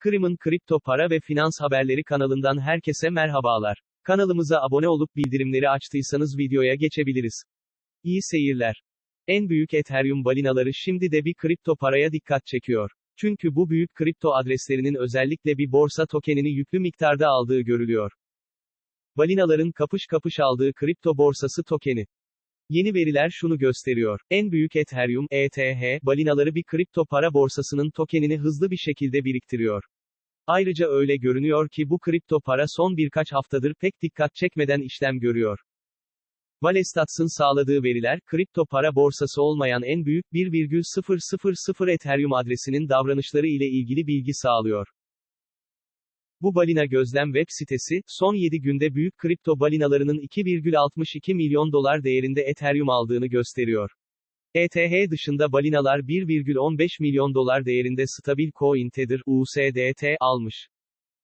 Kırım'ın kripto para ve finans haberleri kanalından herkese merhabalar. Kanalımıza abone olup bildirimleri açtıysanız videoya geçebiliriz. İyi seyirler. En büyük Ethereum balinaları şimdi de bir kripto paraya dikkat çekiyor. Çünkü bu büyük kripto adreslerinin özellikle bir borsa tokenini yüklü miktarda aldığı görülüyor. Balinaların kapış kapış aldığı kripto borsası tokeni. Yeni veriler şunu gösteriyor. En büyük Ethereum, ETH, balinaları bir kripto para borsasının tokenini hızlı bir şekilde biriktiriyor. Ayrıca öyle görünüyor ki bu kripto para son birkaç haftadır pek dikkat çekmeden işlem görüyor. Valestats'ın sağladığı veriler, kripto para borsası olmayan en büyük 1,000 Ethereum adresinin davranışları ile ilgili bilgi sağlıyor. Bu balina gözlem web sitesi, son 7 günde büyük kripto balinalarının 2,62 milyon dolar değerinde Ethereum aldığını gösteriyor. ETH dışında balinalar 1,15 milyon dolar değerinde stabil coin Tether, USDT, almış.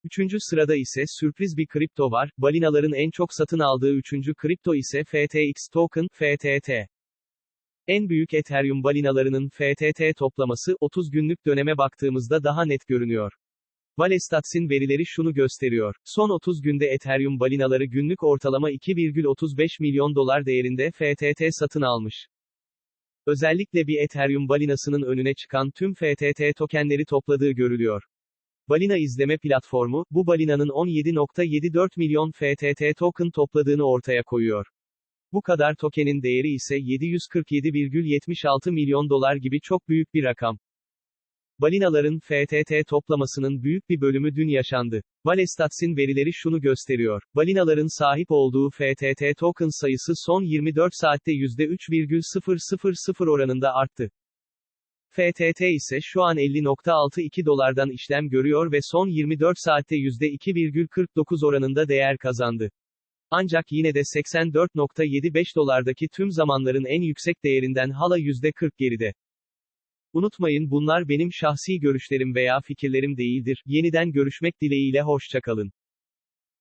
Üçüncü sırada ise sürpriz bir kripto var, balinaların en çok satın aldığı üçüncü kripto ise FTX token, FTT. En büyük Ethereum balinalarının FTT toplaması, 30 günlük döneme baktığımızda daha net görünüyor. Valestats'in verileri şunu gösteriyor. Son 30 günde Ethereum balinaları günlük ortalama 2,35 milyon dolar değerinde FTT satın almış. Özellikle bir Ethereum balinasının önüne çıkan tüm FTT tokenleri topladığı görülüyor. Balina izleme platformu, bu balinanın 17.74 milyon FTT token topladığını ortaya koyuyor. Bu kadar tokenin değeri ise 747,76 milyon dolar gibi çok büyük bir rakam. Balinaların FTT toplamasının büyük bir bölümü dün yaşandı. Valestats'in verileri şunu gösteriyor. Balinaların sahip olduğu FTT token sayısı son 24 saatte %3,000 oranında arttı. FTT ise şu an 50.62 dolardan işlem görüyor ve son 24 saatte %2,49 oranında değer kazandı. Ancak yine de 84.75 dolardaki tüm zamanların en yüksek değerinden hala %40 geride. Unutmayın bunlar benim şahsi görüşlerim veya fikirlerim değildir. Yeniden görüşmek dileğiyle hoşçakalın.